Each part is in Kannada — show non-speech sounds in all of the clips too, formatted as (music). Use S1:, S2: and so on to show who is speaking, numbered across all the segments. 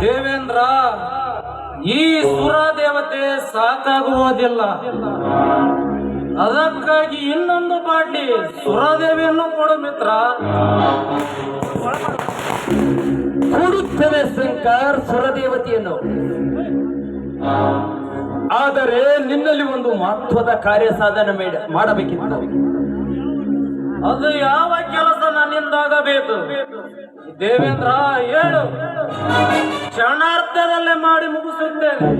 S1: ದೇವೇಂದ್ರ, ಈ ಸುರ ದೇವತೆ ಸಾಕಾಗುವುದಿಲ್ಲ. ಅದಕ್ಕಾಗಿ ಇನ್ನೊಂದು ಬಾಟ್ಲಿ ಸುರದೇವಿಯನ್ನು ಕೊಡು ಮಿತ್ರ.
S2: ಕೊಡುತ್ತೇವೆ ಶಂಕರ್ ಸುರದೇವತೆಯನ್ನು. ಆದರೆ ನಿನ್ನಲ್ಲಿ ಒಂದು ಮಹತ್ವದ ಕಾರ್ಯ ಸಾಧನೆ ಮಾಡಬೇಕಿತ್ತು.
S1: ಅದು ಯಾವ ಕೆಲಸ ನನ್ನಿಂದಾಗಬೇಕು? ದೇವೇಂದ್ರ, ಹೇಳು. ಕ್ಷಣಾರ್ಥದಲ್ಲೇ ಮಾಡಿ ಮುಗಿಸುತ್ತೇನೆ.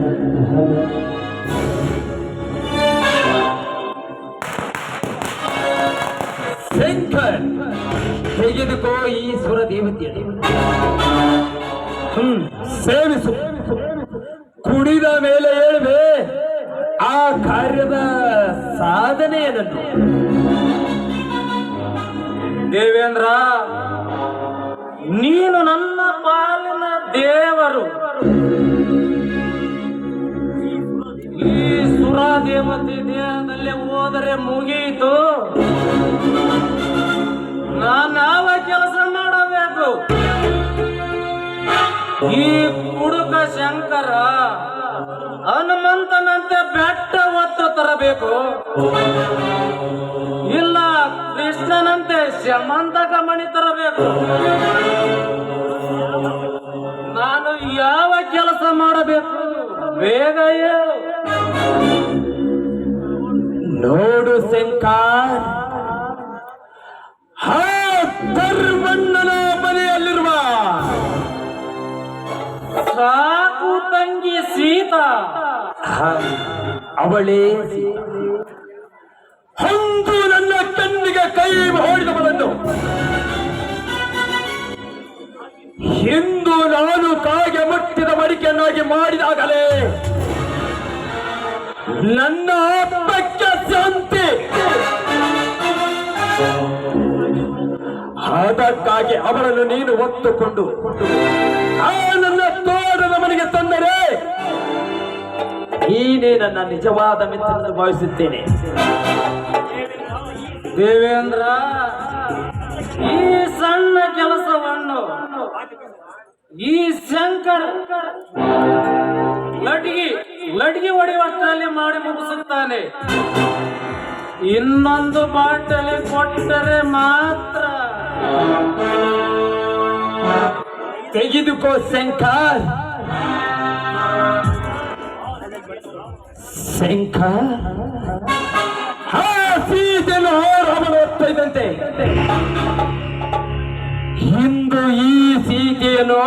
S2: ಶಂಕರ್, ತೆಗೆದುಕೋ ಈ ಸುರದೇವತೆಯನ್ನು ಹ್ಮ್, ಸೇವಿಸು. ಕುಡಿದ ಮೇಲೆ ಹೇಳುವೆ ಆ ಕಾರ್ಯದ ಸಾಧನೆ ಏನನ್ನು
S1: ದೇವೇಂದ್ರ, ನೀನು ನನ್ನ ಪಾಲಿನ ದೇವರು. ಈ ಸುರ ದೇವತೆ ದೇಹದಲ್ಲಿ ಹೋದರೆ ಮುಗಿಯಿತು. ನಾನಾವ ಕೆಲಸ ಮಾಡಬೇಕು? ಈ ಕುಡುಕ ಶಂಕರ ಹನುಮಂತನಂತೆ ಬೆಟ್ಟ ಒತ್ತು ತರಬೇಕು. ಕೃಷ್ಣನಂತೆ ಶಮಂತಕ ಮಣಿ ತರಬೇಕು. ನಾನು ಯಾವ ಕೆಲಸ ಮಾಡಬೇಕು? ಬೇಗ
S2: ನೋಡು ಶಂಕರ್ ಧರ್ಮಣ್ಣನ ಮನೆಯಲ್ಲಿರುವ
S1: ಸಾಕು ತಂಗಿ ಸೀತಾ.
S2: ಅವಳೇ ಸೀತಾ. ಕೈ ಹೋಡಿದವನನ್ನು. ಇಂದು ನಾನು ಕಾಗೆ ಮುಟ್ಟಿದ ಮಡಿಕೆಯನ್ನಾಗಿ ಮಾಡಿದಾಗಲೇ ನನ್ನ ಆತ್ಮಕ್ಕೆ ಶಾಂತಿ. ಅದಕ್ಕಾಗಿ ಅವರನ್ನು ನೀನು ಒತ್ತುಕೊಂಡು ಆ ನನ್ನ ತೋಟದ ಮನೆಗೆ ತಂದರೆ, ನೀನೇ ನನ್ನ ನಿಜವಾದ ಮಿತ್ರ ಭಾವಿಸುತ್ತೇನೆ.
S1: ದೇವೇಂದ್ರ ಈ ಸಣ್ಣ ಕೆಲಸವನ್ನು ಈ ಶಂಕರ್ ಲಡ್ಗಿ ಲಡ್ಗಿ ಹೊಡೆಯುವಷ್ಟರಲ್ಲಿ ಮಾಡಿ ಮುಗಿಸುತ್ತಾನೆ. ಇನ್ನೊಂದು ಬಾಟಲಿ ಕೊಟ್ಟರೆ ಮಾತ್ರ.
S2: ತೆಗೆದುಕೋ ಶಂಕರ್. ಶಂಕರ್. ಸೀತೆಯನ್ನು ಹೋರಾಡಲು ಹೋಗ್ತಾ ಇದ್ದಂತೆ. ಇಂದು ಈ ಸೀತೆಯನ್ನು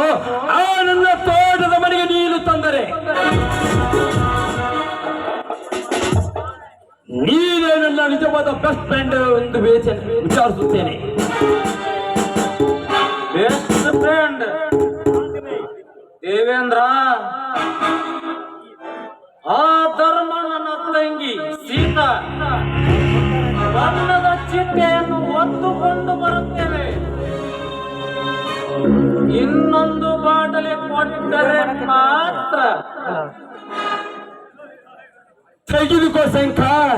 S2: ಆ ನನ್ನ ತೋಟದ ಮನೆಗೆ ನೀನು ತಂದರೆ. ನೀನೇ ನನ್ನ ನಿಜವಾದ ಬೆಸ್ಟ್ ಫ್ರೆಂಡ್ ಎಂದು ವೇಚ- ವಿಚಾರಿಸುತ್ತೇನೆ.
S1: Best friend Devendra? ಬಣ್ಣದ ಚಿಟ್ಟೆಯನ್ನು ಹೊತ್ತುಕೊಂಡು ಬರುತ್ತೇವೆ. ಇನ್ನೊಂದು ಬಾಟಲಿ ಕೊಟ್ಟರೆ ಮಾತ್ರ.
S2: ತೆಗೆದುಕೋ ಶಂಕರ್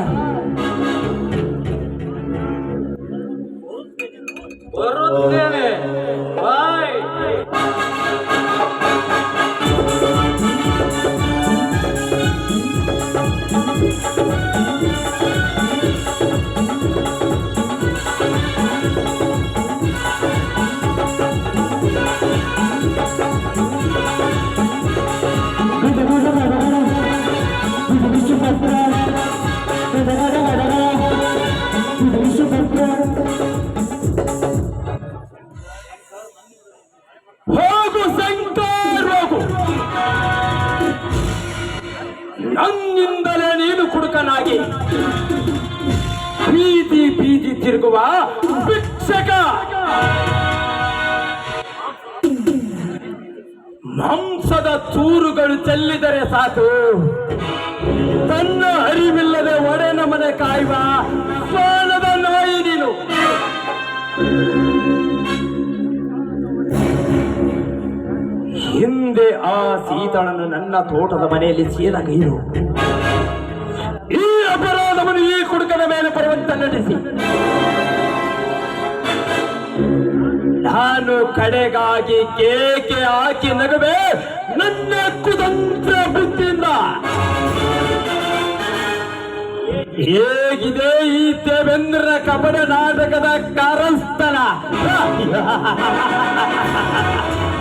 S2: ಹೋಗು ಶಂಕರ್ ಹೋಗು. ನನ್ನಿಂದಲೇ ನೀನು ಕುಡುಕನಾಗಿ. ಬೀದಿ ಬೀದಿ ತಿರುಗುವ ಭಿಕ್ಷಕ. ಮಾಂಸದ ಚೂರುಗಳು ಚೆಲ್ಲಿದರೆ ಸಾಕು. ತನ್ನ ಅರಿವಿಲ್ಲದೆ ಒಡೆನ ಮನೆ ಕಾಯುವ ಸೀತಳನ್ನು ನನ್ನ ತೋಟದ ಮನೆಯಲ್ಲಿ ಸೇದಾಗ ಇರು. ಈ ಅಪರಾಧವನ್ನು ಈ ಕುಡುಕನ ಮೇಲೆ ಬರುವಂತ ನಡೆಸಿ. ನಾನು ಕಡೆಗಾಗಿ ಕೇಕೆ ಹಾಕಿ ನಗುವೆ ನನ್ನ ಕುತಂತ್ರ ಬುದ್ಧಿಯಿಂದ. ಹೇಗಿದೆ ಈ ದೇವೇಂದ್ರ ಕಪಟ ನಾಟಕದ ಕಾರಸ್ಥಳ (laughs)